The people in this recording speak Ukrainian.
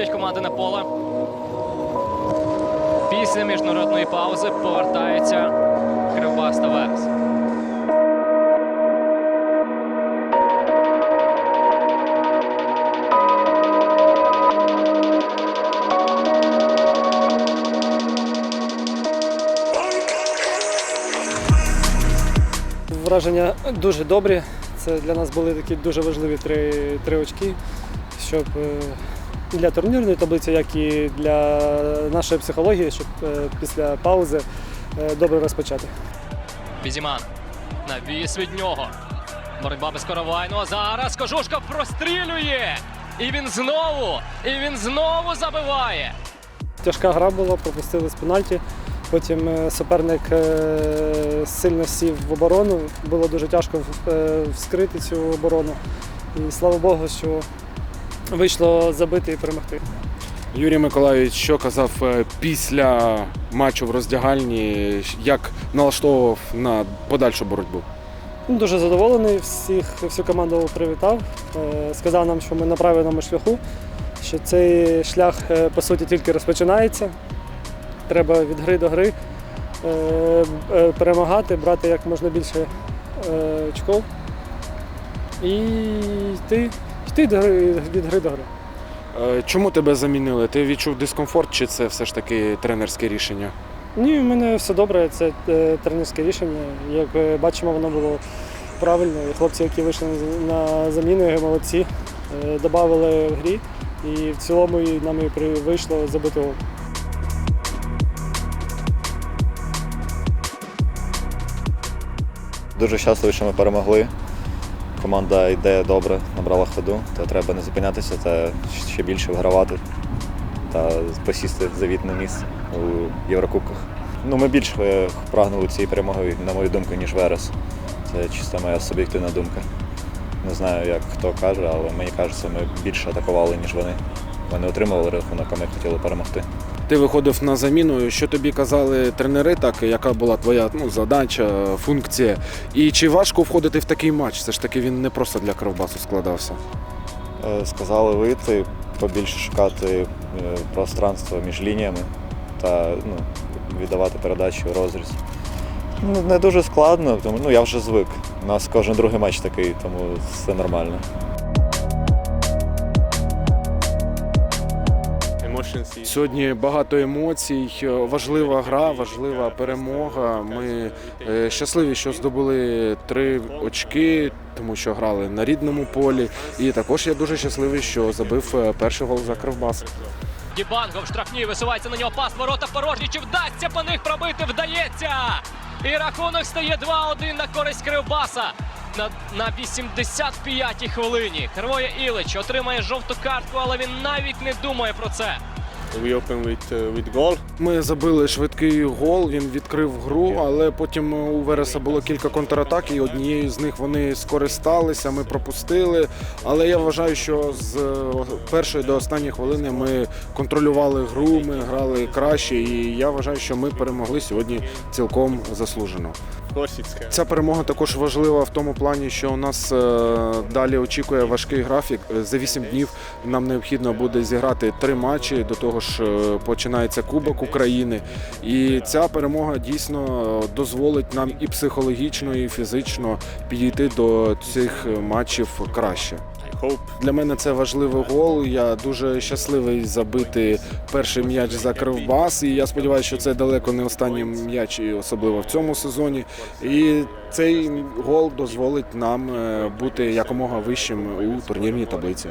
виходять команди на поле. Після міжнародної паузи повертається Кривбас та. Враження дуже добрі. Це для нас були такі дуже важливі три, три очки, щоб е, і для турнірної таблиці, як і для нашої психології, щоб е, після паузи е, добре розпочати. Бізіман. Навіс від нього. Боротьба без Коровайну. А зараз Кожушка прострілює. І він знову, і він знову забиває. Тяжка гра була, пропустили з пенальті. Потім е, суперник сильно сів в оборону. Було дуже тяжко вскрити цю оборону. І слава Богу, що вийшло забити і перемогти. Юрій Миколаївич, що казав е, після матчу в роздягальні, як налаштовував на подальшу боротьбу? Ну, Дуже задоволений, всіх, всю команду привітав. Е, Сказав нам, що ми на правильному шляху, що цей шлях е, по суті тільки розпочинається. Треба від гри до гри перемагати, брати як можна більше очков і йти, йти до гри, від гри до гри. Е, Чому тебе замінили? Ти відчув дискомфорт, чи це все ж таки тренерське рішення? Ні, в мене все добре, це е, тренерське рішення. Як е, бачимо, воно було правильно. І хлопці, які вийшли на заміну, молодці, додали в грі. І в цілому нам і вийшло забити гол. Дуже щасливий, що ми перемогли. Команда йде добре, набрала ходу, то треба не зупинятися та ще більше вигравати та посісти завітне місце у Єврокубках. Ну, ми більше прагнули цієї перемоги, на мою думку, ніж Верес. Це чисто моя суб'єктивна думка. Не знаю, як хто каже, але мені кажеться, ми більше атакували, ніж вони. Вони отримували рахунок, а ми хотіли перемогти. Ти виходив на заміну. Що тобі казали тренери, так яка була твоя ну, задача, функція? І чи важко входити в такий матч? Все ж таки він не просто для Кривбасу складався. Е, Сказали вийти, побільше шукати е, пространство між лініями та ну, віддавати передачі у розріз. Ну, не дуже складно, тому ну, я вже звик. У нас кожен другий матч такий, тому все нормально. Сьогодні багато емоцій, важлива гра, важлива перемога. Ми е, щасливі, що здобули три очки, тому що грали на рідному полі. І також я дуже щасливий, що забив е, перший гол за Кривбас. Дібанго в штрафній висувається на нього пас. Ворота порожні. Чи вдасться по них пробити? Вдається! І рахунок стає 2-1 на користь Кривбаса. На, на 85-й хвилині Кривоє Ілич отримає жовту картку, але він навіть не думає про це. We uh. Ми забили швидкий гол. Він відкрив гру, але потім у Вереса було кілька контратак, і однією з них вони скористалися. Ми пропустили. Але я вважаю, що з е, першої до останньої хвилини ми контролювали гру, ми грали краще, і я вважаю, що ми перемогли сьогодні цілком заслужено. Of Ця перемога також важлива в тому плані, що у нас е, далі очікує важкий графік. За 8 днів нам необхідно буде зіграти три матчі. До того ж е, починається Кубок України. І ця перемога дійсно е, дозволить нам і психологічно, і фізично підійти до цих матчів краще. Для мене це важливий гол. Я дуже щасливий забити перший м'яч за Кривбас. І я сподіваюся, що це далеко не останній м'яч, і особливо в цьому сезоні. І цей гол дозволить нам е, бути якомога вищим у турнірній таблиці.